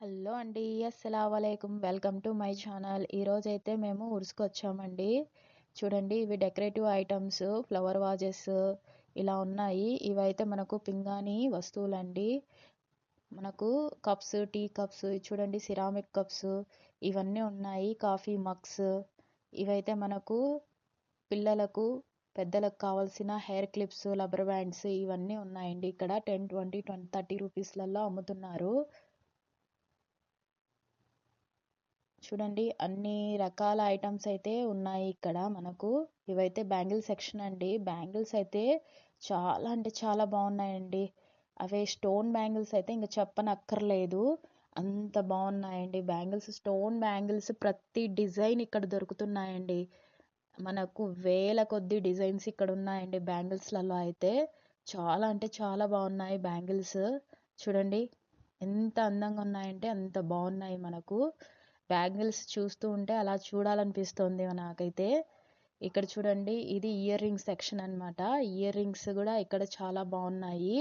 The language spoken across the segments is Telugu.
హలో అండి అస్సలం వలైకుం వెల్కమ్ టు మై ఛానల్. ఈరోజైతే మేము ఉరుసుకు వచ్చామండి చూడండి ఇవి డెకరేటివ్ ఐటమ్స్ ఫ్లవర్ వాజెస్ ఇలా ఉన్నాయి. ఇవైతే మనకు పింగాణి వస్తువులండి. మనకు కప్స్ టీ కప్స్ చూడండి సిరామిక్ కప్స్ ఇవన్నీ ఉన్నాయి. Coffee mugs. ఇవైతే మనకు పిల్లలకు పెద్దలకు కావాల్సిన హెయిర్ క్లిప్స్ రబ్బర్ బ్యాండ్స్ ఇవన్నీ ఉన్నాయండి. ఇక్కడ టెన్ ట్వంటీ ట్వంటీ థర్టీ రూపీస్లలో అమ్ముతున్నారు. చూడండి అన్ని రకాల ఐటమ్స్ అయితే ఉన్నాయి ఇక్కడ మనకు. ఇవైతే బ్యాంగిల్ సెక్షన్ అండి. బ్యాంగిల్స్ అయితే చాలా అంటే చాలా బాగున్నాయండి. అవే స్టోన్ బ్యాంగిల్స్ అయితే ఇంకా చెప్పనక్కర్లేదు. అంత బాగున్నాయండి. బ్యాంగిల్స్ స్టోన్ బ్యాంగిల్స్ ప్రతి డిజైన్ ఇక్కడ దొరుకుతున్నాయండి. మనకు వేల కొద్ది డిజైన్స్ ఇక్కడ ఉన్నాయండి బ్యాంగిల్స్లలో అయితే. చాలా అంటే చాలా బాగున్నాయి బ్యాంగిల్స్ చూడండి ఎంత అందంగా ఉన్నాయంటే అంత బాగున్నాయి మనకు. బ్యాంగిల్స్ చూస్తూ ఉంటే అలా చూడాలనిపిస్తుంది నాకైతే. ఇక్కడ చూడండి ఇది ఇయర్ రింగ్స్ సెక్షన్ అనమాట ఇయర్ రింగ్స్ కూడా ఇక్కడ చాలా బాగున్నాయి.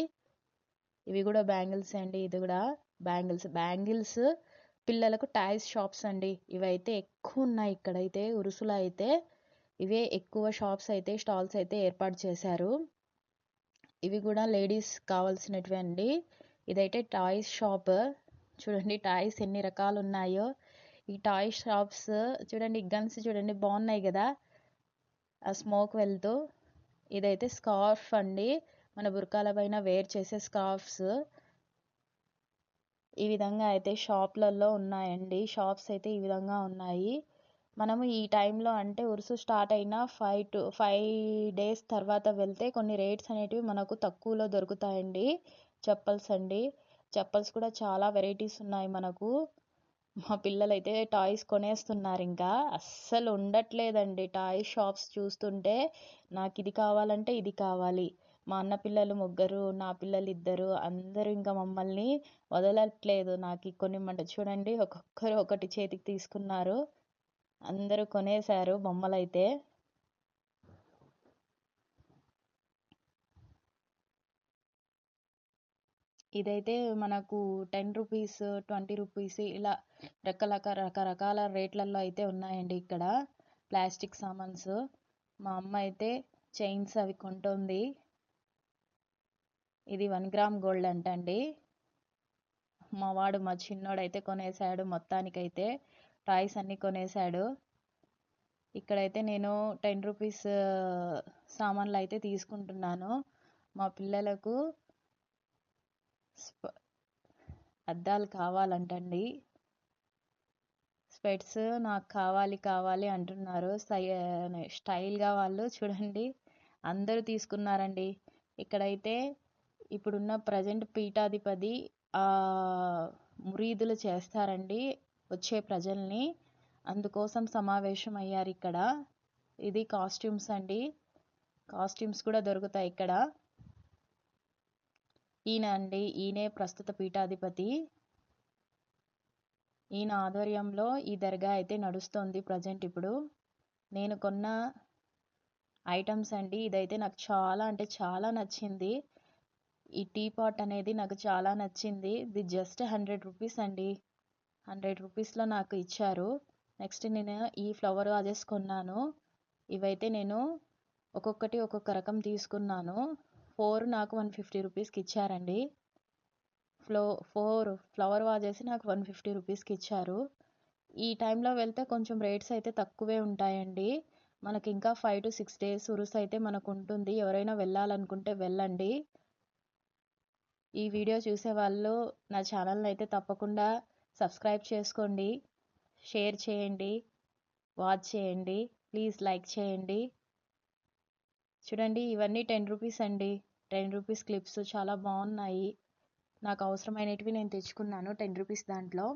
ఇవి కూడా బ్యాంగిల్స్ అండి ఇది కూడా బ్యాంగిల్స్. బ్యాంగిల్స్ పిల్లలకు టాయ్స్ షాప్స్ అండి. ఇవైతే ఎక్కువ ఉన్నాయి ఇక్కడైతే ఉరుసులో అయితే. ఇవే ఎక్కువ షాప్స్ అయితే స్టాల్స్ అయితే ఏర్పాటు చేశారు. ఇవి కూడా లేడీస్ కావాల్సినటివి అండి ఇదైతే టాయ్స్ షాప్. చూడండి టాయ్స్ ఎన్ని రకాలు ఉన్నాయో ఈ టాయ్ షాప్స్ చూడండి గన్స్ చూడండి బాగున్నాయి కదా. ఆ స్మోక్ వెళ్తూ. ఇదైతే స్కార్ఫ్ అండి. మన బురకాల పైన వేర్ చేసే స్కార్ఫ్స్ ఈ విధంగా అయితే షాప్లలో ఉన్నాయండి. షాప్స్ అయితే ఈ విధంగా ఉన్నాయి. మనము ఈ టైంలో అంటే ఉరుసు స్టార్ట్ అయిన ఫైవ్ టు ఫైవ్ డేస్ తర్వాత వెళ్తే కొన్ని రేట్స్ అనేటివి మనకు తక్కువలో దొరుకుతాయండి. చెప్పల్స్ అండి. చెప్పల్స్ కూడా చాలా వెరైటీస్ ఉన్నాయి మనకు. మా పిల్లలైతే టాయ్స్ కొనేస్తున్నారు ఇంకా. అస్సలు ఉండట్లేదండి టాయ్ షాప్స్ చూస్తుంటే నాకు ఇది కావాలంటే ఇది కావాలి. మా అన్న పిల్లలు ముగ్గురు నా పిల్లలు ఇద్దరు అందరూ ఇంకా మమ్మల్ని వదలట్లేదు. నాకు కొనిమ్మంట చూడండి ఒక్కొక్కరు ఒకటి చేతికి తీసుకున్నారు. అందరూ కొనేశారు బొమ్మలైతే. ఇదైతే మనకు టెన్ రూపీస్ ట్వంటీ రూపీస్ ఇలా రకరకాల రకరకాల రేట్లలో అయితే ఉన్నాయండి ఇక్కడ ప్లాస్టిక్ సామాన్స్. మా అమ్మ అయితే చైన్స్ అవి కొంటుంది. ఇది వన్ గ్రామ్ గోల్డ్ అంటండి. మా వాడు మా చిన్నోడైతే కొనేసాడు మొత్తానికైతే. టాయ్స్ అన్నీ కొనేసాడు. ఇక్కడైతే నేను టెన్ రూపీస్ సామాన్లు అయితే తీసుకుంటున్నాను. మా పిల్లలకు అద్దాలు కావాలంటండి. స్పెట్స్ నాకు కావాలి కావాలి అంటున్నారు. స్టైల్గా వాళ్ళు చూడండి. అందరూ తీసుకున్నారండి. ఇక్కడైతే ఇప్పుడున్న ప్రజెంట్ పీఠాధిపతి మురీదులు చేస్తారండి వచ్చే ప్రజల్ని. అందుకోసం సమావేశం అయ్యారు ఇక్కడ. ఇది కాస్ట్యూమ్స్ అండి. కాస్ట్యూమ్స్ కూడా దొరుకుతాయి ఇక్కడ. ఈయన అండి ఈయనే ప్రస్తుత పీఠాధిపతి. ఈయన ఆధ్వర్యంలో ఈ దర్గా అయితే నడుస్తోంది ప్రజెంట్ ఇప్పుడు. నేను కొన్న ఐటమ్స్ అండి ఇదైతే నాకు చాలా అంటే చాలా నచ్చింది. ఈ టీ పాట్ అనేది నాకు చాలా నచ్చింది. ఇది జస్ట్ హండ్రెడ్ రూపీస్ అండి. హండ్రెడ్ రూపీస్లో నాకు ఇచ్చారు. నెక్స్ట్ నేను ఈ ఫ్లవర్ వాజెస్ కొన్నాను. ఇవైతే నేను ఒక్కొక్కటి ఒక్కొక్క రకం తీసుకున్నాను. ఫోర్ నాకు వన్ ఫిఫ్టీ రూపీస్కి ఇచ్చారండి. ఫ్లో ఫోర్ ఫ్లవర్ వాజేసి నాకు వన్ ఫిఫ్టీ రూపీస్కి ఇచ్చారు. ఈ టైంలో వెళ్తే కొంచెం రేట్స్ అయితే తక్కువే ఉంటాయండి. మనకి ఇంకా five to six days Urs అయితే మనకు ఉంటుంది. ఎవరైనా వెళ్ళాలనుకుంటే వెళ్ళండి. ఈ వీడియో చూసే వాళ్ళు నా ఛానల్ని అయితే తప్పకుండా సబ్స్క్రైబ్ చేసుకోండి. షేర్ చేయండి. వాచ్ చేయండి. ప్లీజ్ లైక్ చేయండి. చూడండి ఇవన్నీ టెన్ రూపీస్ అండి. టెన్ రూపీస్ క్లిప్స్ చాలా బాగున్నాయి. నాకు అవసరమైనవి నేను తెచ్చుకున్నాను టెన్ రూపీస్ దాంట్లో.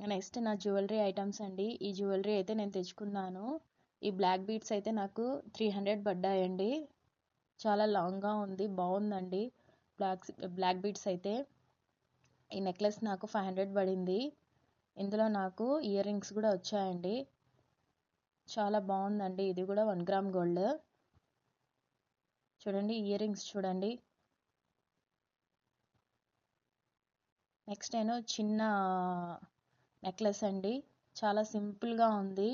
నెక్స్ట్ నా జ్యువెలరీ ఐటమ్స్ అండి. ఈ జ్యువెలరీ అయితే నేను తెచ్చుకున్నాను. ఈ బ్లాక్ బీడ్స్ అయితే నాకు త్రీ హండ్రెడ్ పడ్డాయండి. చాలా లాంగ్గా ఉంది బాగుందండి. బ్లాక్ బ్లాక్ బీడ్స్ అయితే. ఈ నెక్లెస్ నాకు ఫైవ్ హండ్రెడ్ పడింది. ఇందులో నాకు ఇయర్ రింగ్స్ కూడా వచ్చాయండి. చాలా బాగుందండి. ఇది కూడా వన్ గ్రామ్ గోల్డ్. చూడండి ఇయర్ రింగ్స్ చూడండి. నెక్స్ట్ నేను చిన్న నెక్లెస్ అండి. చాలా సింపుల్గా ఉంది.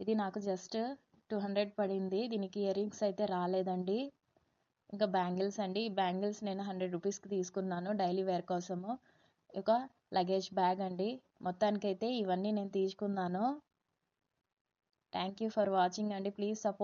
ఇది నాకు జస్ట్ టూ హండ్రెడ్ పడింది. దీనికి ఇయర్ రింగ్స్ అయితే రాలేదండి. ఇంకా బ్యాంగిల్స్ అండి. ఈ బ్యాంగిల్స్ నేను హండ్రెడ్ రూపీస్కి తీసుకున్నాను డైలీ వేర్ కోసము. ఒక లగేజ్ బ్యాగ్ అండి. మొత్తానికైతే ఇవన్నీ నేను తీసుకున్నాను. థ్యాంక్ యూ ఫర్ వాచింగ్ అండి. Please support